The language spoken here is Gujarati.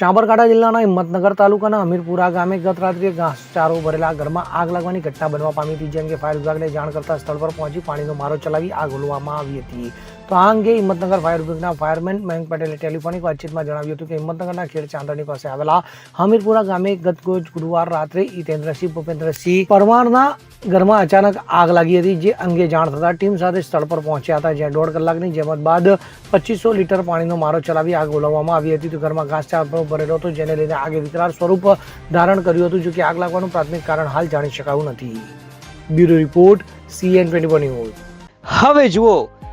સાબરકાંઠા જિલ્લાના હિંમતનગર તાલુકાના અમીરપુરા ગામે ગત રાત્રે ઘાસચારો ભરેલા ઘરમાં આગ લાગવાની ઘટના બનવા પામી હતી, જેમ કે ફાયર વિભાગને જાણ કરતા સ્થળ પર પહોંચી પાણીનો મારો ચલાવી આગ ઓલવામાં આવી હતી. તો આ અંગે હિંમતનગર ફાયર વિભાગના ફાયરમેન મયંક પટેલે ટેલિફોનિક વાતચીતમાં જણાવ્યું હતું કે હિંમતનગરના ખેડ ચાંદણી પાસે આવેલા હમીરપુરા ગામે ગત રોજ ગુરુવાર રાત્રે હિતેન્દ્રસિંહ ભૂપેન્દ્રસિંહ પરમારના ઘરમાં અચાનક આગ લાગી હતી, જે અંગે જાણ થતાં ટીમ સાથે સ્થળ પર પહોંચ્યા હતા, જ્યાં દોઢ કલાકની જેમત બાદ પચીસો લીટર પાણીનો મારો ચલાવી આગ ઓલવવામાં આવી હતી. તો ઘરમાં ઘાસચારો ભરેલો હતો, જેને લઈને આગે વિકરાળ સ્વરૂપ ધારણ કર્યું હતું જો કે આગ લાગવાનું પ્રાથમિક કારણ હાલ જાણી શકાયું નથી. Bureau report, CN twenty news. હવે જુઓ